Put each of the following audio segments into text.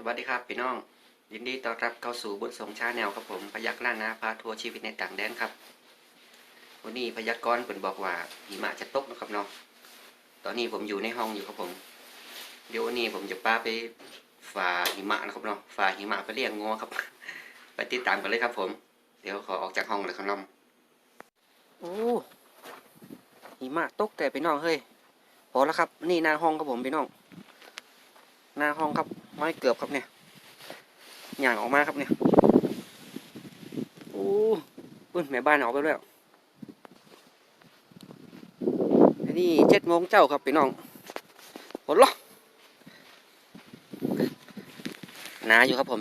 สวัสดีครับพี่น้อง ยินดีต้อนรับเข้าสู่บุญสงชาแนวครับผม พยักล้านาพาทัวร์ชีวิตในต่างแดนครับ วันนี้พยากรณ์เป็นบอกว่าหิมะจะตกนะครับเนาะตอนนี้ผมอยู่ในห้องอยู่ครับผม เดี๋ยววันนี้ผมจะป้าไปฝ่าหิมะนะครับเนาะฝ่าหิมะไปเลี้ยงงัวครับ ไปติดตามกันเลยครับผม เดี๋ยวขอออกจากห้องเลยครับน้องโอ้หิมะตกแต่พี่น้องเฮ้ยพอแล้วครับ นี่หน้าห้องครับผมพี่น้อง หน้าห้องครับไม้เกือบครับเนี่ยหย่างออกมาครับเนี่ยโอ้ปุ่นแม่บ้านออกไปแล้วอันนี้เจ็ดโมงเจ้าครับพี่น้องผลละหนาอยู่ครับผม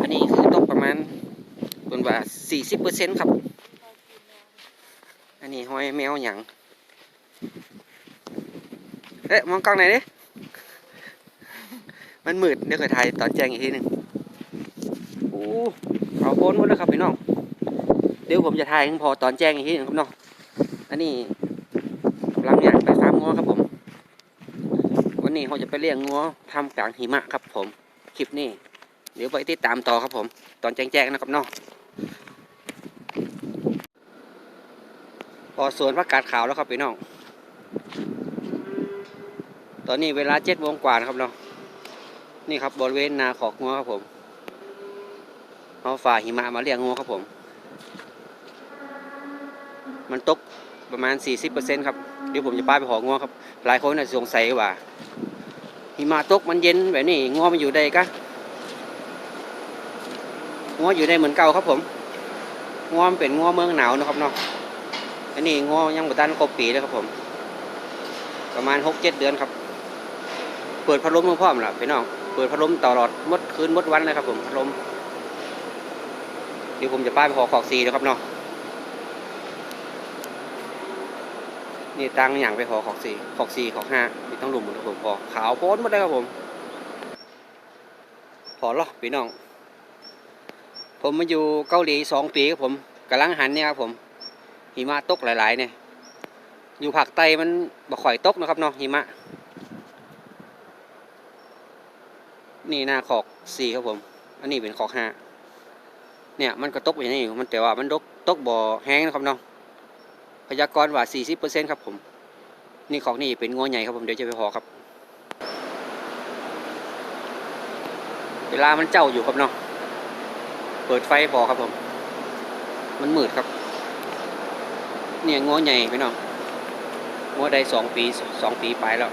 อันนี้คือตกประมาณเป็นว่าสี่สิบเปอร์เซ็นต์ครับ อันนี้ห้อยแมวหยังเอ๊ะมองกล้องไหนดิ มันมืดเดี๋ยวเคยถ่ายตอนแจ้งอีกทีหนึ่งโอ้เขาโพนหมดแล้วครับพี่น้องเดี๋ยวผมจะถ่ายให้พอตอนแจ้งอีกทีหนึ่งครับน้องอันนี้กำลังอยากไปฟาร์มงัวครับผม วันนี้เราจะไปเลี้ยงงัวทำกลางหิมะครับ ผมคลิปนี้เดี๋ยวไปติดตามต่อครับผม ตอนแจ้งๆนะครับน้องพอสวนผักกาดขาวแล้วครับพี่น้อง ตอนนี้เวลาเจ็ดโมงกว่านะครับน้อง นี่ครับบริเวณนาขอกงัวครับผมเอาฝ่าหิมะมาเลี้ยงงัวครับผม มันตกประมาณ 40%ครับ เดี๋ยวผมจะป้าไปของัวครับ หลายคนอาจจะสงสัยว่า หิมะตกมันเย็นแบบนี้งัวมันอยู่ได้กะงัวอยู่ได้เหมือนเก่าครับผมงัวมันเป็นงัวเมืองหนาวนะครับเนาะอันนี้งัวยังบ่ตันครบปีเลยครับผม ประมาณ6-7เดือนครับ เปิดพัดลมมาพร้อมล่ะพี่น้อง ปิดพัดลมตลอดมดคืนมดวันเลยครับผมพัดลมเดี๋ยวผมจะป้ายไปขอขอกสีนะครับเนาะนี่ตังอย่างไปขอขอกสีขอกสีขอกห้ามีต้องหลุมหมดครับผมพอขาวโพ้นหมดเลยครับผม พอหรอพี่น้อง ผมมาอยู่เกาหลีสองปีครับผมกำลังหันเนี่ยครับผมหิมะตกหลายๆเนี่ยอยู่ภาคใต้มันบ่ข่อยตกนะครับเนาะหิมะ นี่หน้าขอกสี่ครับผม อันนี้เป็นขอกห้าเนี่ยมันก็ตกอย่างนี้อยู่มันแต่ว่ามันตกตกบ่อแห้งนะครับเนาะพยากรณ์ว่าสี่สิบเปอร์เซ็นต์ครับผม นี่ของนี่เป็นงัวใหญ่ครับผมเดี๋ยวจะไปพอครับ เวลามันเจ้าอยู่ครับเนาะเปิดไฟพอครับผม มันมืดครับ เนี่ยงัวใหญ่พี่น้องงัวได้สองปีสองปีไปแล้ว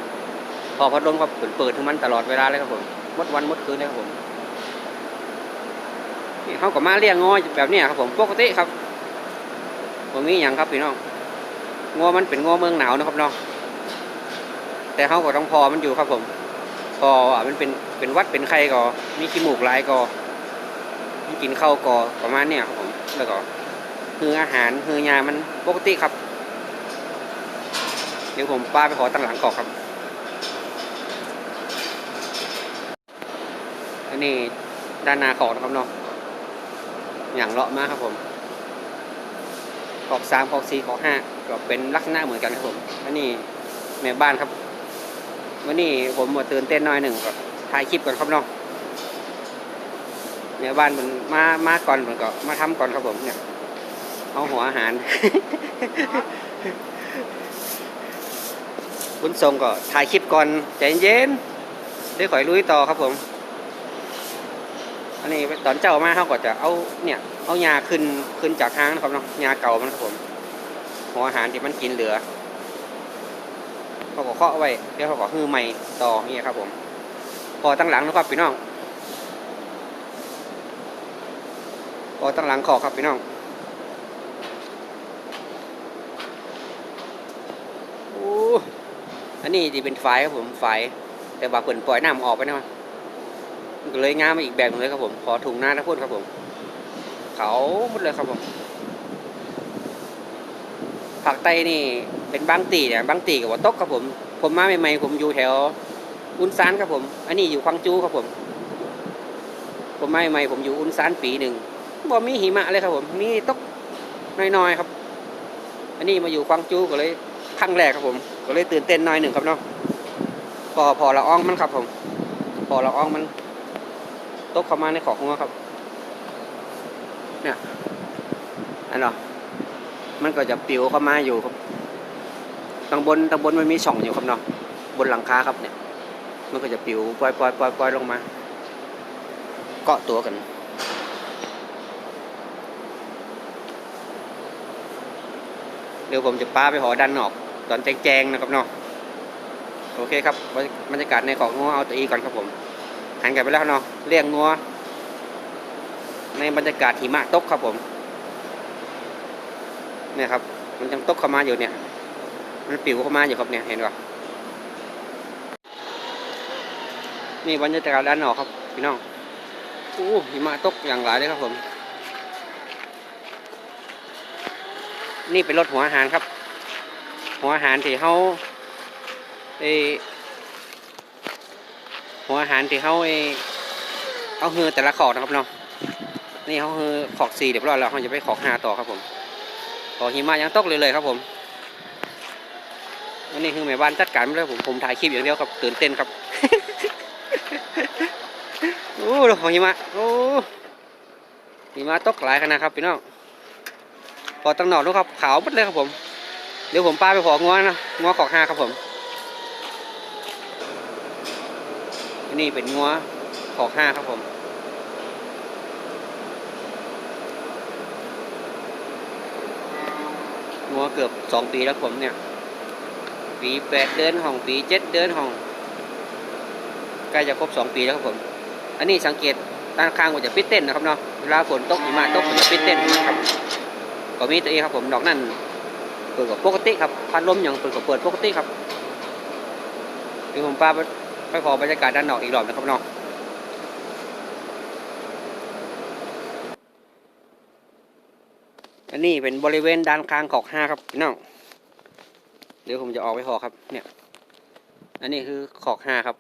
พอพัดลมครับเปิดเปิดทั้งมันตลอดเวลาเลยครับผม มดวันมดคืนเลยครับผมนี่เขาก็มาเลี้ยงงอแบบนี้ครับผมปกติครับผมมีอย่างครับพี่น้องงอมันเป็นงอเมืองหนาวนะครับเนาะแต่เขาก็ต้องพอมันอยู่ครับผม พออะมันเป็นเป็นวัดเป็นไข้ก็มีขี้มูกลายก็มีกินข้าวก็ประมาณเนี้ยครับผมแล้วก็คืออาหารคือยามันปกติครับ เดี๋ยวผมป้าไปขอตั้งหลังก่อครับ อันนี้ด้านหน้าขอกนะครับเนาะอย่างเลาะมากครับผมขอกสามขอกสี่ขอกห้าก็เป็นลักษณะเหมือนกันครับผมอันนี้แม่บ้านครับวันนี้ผมมาตื่นเต้นหน้อยหนึ่งก็ถ่ายคลิปก่อนครับเนาะแม่บ้านมันมามาก่อนมันก็มาทำก่อนครับผมเนี่ยเอาหัวอาหารคุณทรงก็ถ่ายคลิปก่อนใจเย็นๆได้ขอยลุยต่อครับผม อันนี้ตอนเจ้ามาเขาก็จะเอาเนี่ยเอายาขึ้นขึ้นจากห้างนะครับเนาะยาเก่ามันครับผมหัวอาหารที่มันกินเหลือเขาก็เคาะไว้เดี๋ยวเขาก็ฮือใหม่ต่อนี่ครับผมพอตั้งหลังนะครับพี่น้องพอตั้งหลังขอครับพี่น้องโอ้อันนี้ที่เป็นไฟครับผมไฟแต่ว่าเปิดปล่อยน้ำออกไปนะมันก็ เลยงามมาอีกแบบนึงเลยครับผม ขอถุงหน้านะพูดครับผม เขาหมดเลยครับผมภาคใต้นี่เป็นบางตีเนี่ยบางตีกับว่าตกครับผม ผมมาใหม่ๆผมอยู่แถวอุนซานครับผม อันนี้อยู่ควางจูครับผม ผมมาใหม่ๆผมอยู่อุนซานปีหนึ่งบ่มีหิมะเลยครับผม มีตกน้อยๆครับ อันนี้มาอยู่ควางจูก็เลยครั้งแรกครับผม ก็เลยตื่นเต้นหน่อยหนึ่งครับเนาะพอพอละอองมันครับผม พอละอองมัน ตกเข้ามาในขอกงัวครับ เนี่ยอันเนาะมันก็จะปิวเข้ามาอยู่ครับทางบนทางบนมันมีช่องอยู่ครับเนาะบนหลังคาครับเนี่ย มันก็จะปิวปล่อยปล่อยปล่อยปล่อยลงมา เกาะตัวกัน เดี๋ยวผมจะป้าไปหอดันนอก ตอนแจงๆนะครับเนาะโอเคครับบรรยากาศในเกาะงัวเอาตัวอีก่อนครับผม หันกลับไปแล้วเนาะเลี้ยงงัว ในบรรยากาศหิมะตกครับผม เนี่ยครับ มันยังตกเข้ามาอยู่เนี่ย มันปิวเข้ามาอยู่ครับเนี่ยเห็นป่ะนี่บรรยากาศด้านนอกครับพี่น้องอู้หิมะตกอย่างหลายเลยครับผม นี่เป็นรถหัวอาหารครับ หัวอาหารที่เขาเออ หัวอาหารที่เขาเออเอาเฮือแต่ละขอกนะครับเนาะนี่เขาคือขอกสี่เรียบร้อยแล้วเขาจะไปขอกห้าต่อครับผมขอหิมะยังตกเลยเลยครับผมวันนี้คือแม่บ้านจัดการไม่ได้ผมผมถ่ายคลิปอย่างเดียวครับตื่นเต้นครับโอ้ดูของหิมะโอ้หิมะตกหลายขนาดครับพี่น้องพอตั้งหนอกดูครับขาวหมดเลยครับผมเดี๋ยวผมป้าไปของ้อนะง้อขอกห้าครับผม นี่เป็นง้อขอกห้าครับผม งัวเกือบสองปีแล้วผมเนี่ย ปีแปดเดือนห้องปีเจ็ดเดือนห้องใกล้จะครบสองปีแล้วครับผม อันนี้สังเกตด้านข้างมันจะปิดเต้นนะครับเนาะเวลาฝนตกหิมะตกมันจะปิดเต้นครับก็มีตัวเองครับผมดอกนั่นเปิดกับปกติครับพัดลมอย่างเปิดกับเปิดปกติครับเดี๋ยวผมป้า ไปขอบรรยากาศด้านนอกอีกรอบนะครับเนาะอันนี้เป็นบริเวณด้านข้างขอกห้าครับพี่น้องเดี๋ยวผมจะออกไปหอครับ เนี่ย อันนี้คือขอกห้าครับ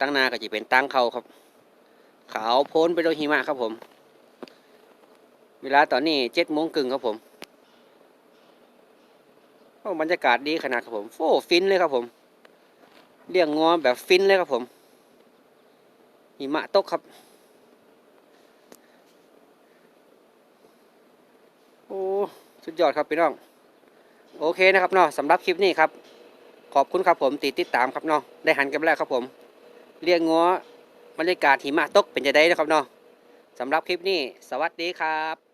ตั้งนาก็จะเป็นตั้งเขาครับ ขาวโพ้นไปด้วยหิมะครับผม เวลาตอนนี้เจ็ดโมงครึ่งครับผมบรรยากาศดีขนาดครับผมโอ้ฟินเลยครับผม เลี้ยงงอแบบฟินเลยครับผมหิมะตกครับ โอ้สุดยอดครับพี่น้อง โอเคนะครับเนาะสำหรับคลิปนี้ครับ ขอบคุณครับผมติดติดตามครับเนาะได้หันกันแล้วครับผมเรียกงัวบรรยากาศหิมะตกเป็นจะได้นะครับเนาะสำหรับคลิปนี้ สวัสดีครับ